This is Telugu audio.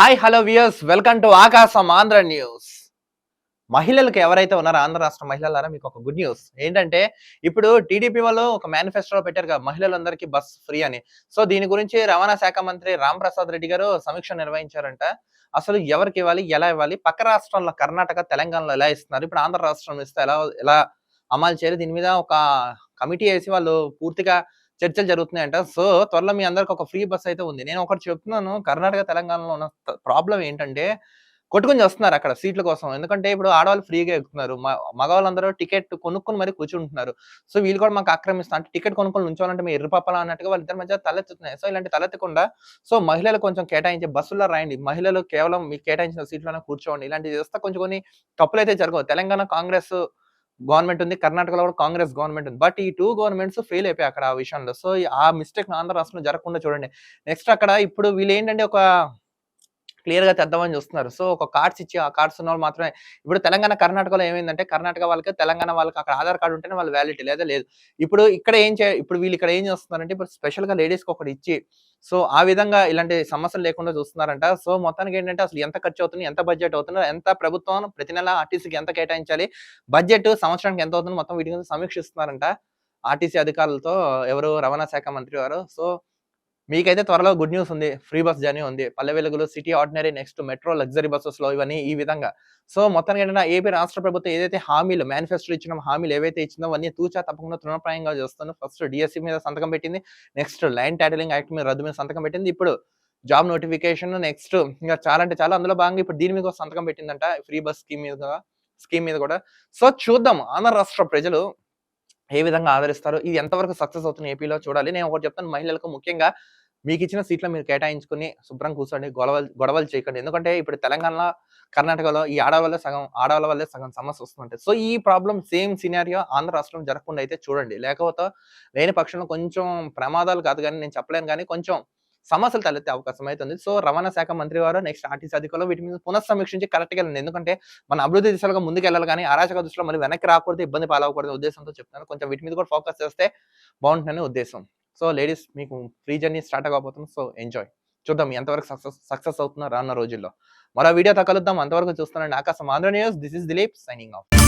Hi hello viewers. Welcome to Aakasam Andhra news. మహిళలకు ఎవరైతే ఉన్నారో ఆంధ్ర రాష్ట్ర మహిళలారా మీకు ఒక గుడ్ న్యూస్. ఏంటంటే ఇప్పుడు టీడీపీ వాళ్ళు ఒక మేనిఫెస్టోలో పెట్టారు కదా మహిళలందరికీ బస్ ఫ్రీ అని. సో దీని గురించి రవాణా శాఖ మంత్రి రామ్ ప్రసాద్ రెడ్డి గారు సమీక్ష నిర్వహించారంట. అసలు ఎవరికి ఇవ్వాలి ఎలా ఇవ్వాలి? పక్క రాష్ట్రంలో కర్ణాటక తెలంగాణలో ఎలా ఇస్తున్నారు? ఇప్పుడు ఆంధ్ర రాష్ట్రం ఇస్తే ఎలా ఎలా అమలు చేయాలి? దీని మీద ఒక కమిటీ వేసి వాళ్ళు పూర్తిగా చర్చలు జరుగుతున్నాయంట. సో త్వరలో మీ అందరికి ఒక ఫ్రీ బస్ అయితే ఉంది. నేను ఒకటి చెప్తున్నాను. కర్ణాటక తెలంగాణలో ఉన్న ప్రాబ్లం ఏంటంటే కొట్టుకుని వస్తున్నారు అక్కడ సీట్ల కోసం. ఎందుకంటే ఇప్పుడు ఆడవాళ్ళు ఫ్రీగా ఎక్కుతున్నారు. మగవాళ్ళందరూ టికెట్ కొనుక్కొని మరి కూర్చుంటున్నారు. సో వీళ్ళు కూడా మాకు ఆక్రమిస్తారు అంటే టికెట్ కొనుక్కొని ఉంచాలంటే మీ ఎర్రపప్పల అన్నట్టుగా వాళ్ళిద్దరి మధ్య తలెత్తుతున్నాయి. సో ఇలాంటి తలెత్తకుండా సో మహిళలు కొంచెం కేటాయించే బస్సుల్లో రాయండి. మహిళలు కేవలం మీకు కేటాయించిన సీట్లోనే కూర్చోండి. ఇలాంటివి చేస్తే కొంచెం కొన్ని తప్పులు అయితే జరగవు. తెలంగాణ కాంగ్రెస్ గవర్నమెంట్ ఉంది కర్ణాటకలో కూడా కాంగ్రెస్ గవర్నమెంట్ ఉంది. బట్ ఈ టూ గవర్నమెంట్స్ ఫెయిల్ అయిపోయాయి అక్కడ ఆ విషయంలో. సో ఆ మిస్టేక్ ఆంధ్ర రాష్ట్రంలో జరగకుండా చూడండి. నెక్స్ట్ అక్కడ ఇప్పుడు వీళ్ళు ఏంటంటే ఒక క్లియర్గా తెద్దామని చూస్తున్నారు. సో ఒక కార్డ్స్ ఇచ్చి ఆ కార్డ్స్ ఉన్న వాళ్ళు మాత్రమే. ఇప్పుడు తెలంగాణ కర్ణాటకలో ఏమైందంటే కర్ణాటక వాళ్ళకి తెలంగాణ వాళ్ళకి అక్కడ ఆధార్ కార్డు ఉంటేనే వాళ్ళు వ్యాలిటీ లేదా లేదు. ఇప్పుడు ఇక్కడ ఏం చే ఇప్పుడు వీళ్ళు ఇక్కడ ఏం చేస్తున్నారంటే ఇప్పుడు స్పెషల్గా లేడీస్కి ఒకటి ఇచ్చి సో ఆ విధంగా ఇలాంటి సమస్యలు లేకుండా చూస్తున్నారంట. సో మొత్తానికి ఏంటంటే అసలు ఎంత ఖర్చు అవుతుంది ఎంత బడ్జెట్ అవుతుంది ఎంత ప్రభుత్వం ప్రతి నెల ఆర్టీసీకి ఎంత కేటాయించాలి బడ్జెట్ సంవత్సరానికి ఎంత అవుతుంది మొత్తం వీటి గురించి సమీక్షిస్తున్నారంట. ఆర్టీసీ అధికారులతో ఎవరు రవాణా శాఖ మంత్రి వారు. సో మీకైతే త్వరలో గుడ్ న్యూస్ ఉంది ఫ్రీ బస్ జర్నీ ఉంది. పల్లె వెలుగులు city ordinary next metro luxury బస్సెస్లో ఇవన్నీ ఈ విధంగా. సో మొత్తానికి ఏంటంటే ఏపీ రాష్ట్ర ప్రభుత్వం ఏదైతే హామీలు మేనిఫెస్టో ఇచ్చిన హామీలు ఏవైతే ఇచ్చిందో అవన్నీ తూచా తప్పకుండా తృణప్రాయంగా చేస్తాను ఫస్ట్ డిఎస్సి మీద సంతకం పెట్టింది నెక్స్ట్ లైన్ టైటిలింగ్ యాక్ట్ మీద రద్దు మీద సంతకం పెట్టింది. ఇప్పుడు జాబ్ నోటిఫికేషన్ నెక్స్ట్ ఇంకా చాలా అంటే చాలా అందులో భాగంగా ఇప్పుడు దీని మీద సంతకం పెట్టిందంట ఫ్రీ బస్ స్కీమ్ మీద స్కీమ్ మీద కూడా. సో చూద్దాం ఆంధ్ర రాష్ట్ర ప్రజలు ఏ విధంగా ఆదరిస్తారు ఇది ఎంతవరకు సక్సెస్ అవుతుంది ఏపీలో చూడాలి. నేను ఒకటి చెప్తాను మహిళలకు ముఖ్యంగా మీకు ఇచ్చిన సీట్లు మీరు కేటాయించుకుని శుభ్రం కూర్చోండి గొడవలు గొడవలు చేయకండి. ఎందుకంటే ఇప్పుడు తెలంగాణలో కర్ణాటకలో ఈ ఆడవాళ్ళ సగం ఆడవాళ్ళ వల్లే సగం సమస్య వస్తుంటాయి సో ఈ ప్రాబ్లం సేమ్ సినారియో ఆంధ్ర రాష్ట్రం జరగకుండా అయితే చూడండి. లేకపోతే లేని పక్షంలో కొంచెం ప్రమాదాలు కాదు కానీ నేను చెప్పలేను కానీ కొంచెం సమస్యలు తలెత్తే అవకాశం అయితే ఉంది. సో రవాణా శాఖ మంత్రి వారు నెక్స్ట్ ఆర్టీసీ అధికారులు వీటి మీద పునఃసమీక్షించి కరెక్ట్గా వెళ్ళండి. ఎందుకంటే మన అభివృద్ధి దిశలుగా ముందుకు వెళ్ళాలి కానీ అరాచక దృష్టిలో మళ్ళీ వెనక్కి రాకూడదు ఇబ్బంది పాలవకూడదు ఉద్దేశంతో చెప్తున్నాను. కొంచెం వీటి మీద కూడా ఫోకస్ చేస్తే బాగుంటుందని ఉద్దేశం. సో లేడీస్ మీకు ఫ్రీ జర్నీ స్టార్ట్ అవ్వబోతుంది. So enjoy. చూద్దాం ఎంతవరకు సక్సెస్ సక్సెస్ అవుతుందో రానున్న రోజుల్లో. మరో వీడియోతో కలుద్దాం. అంతవరకు చూస్తున్నాను Aakasam Andhra news. This is Dileep signing off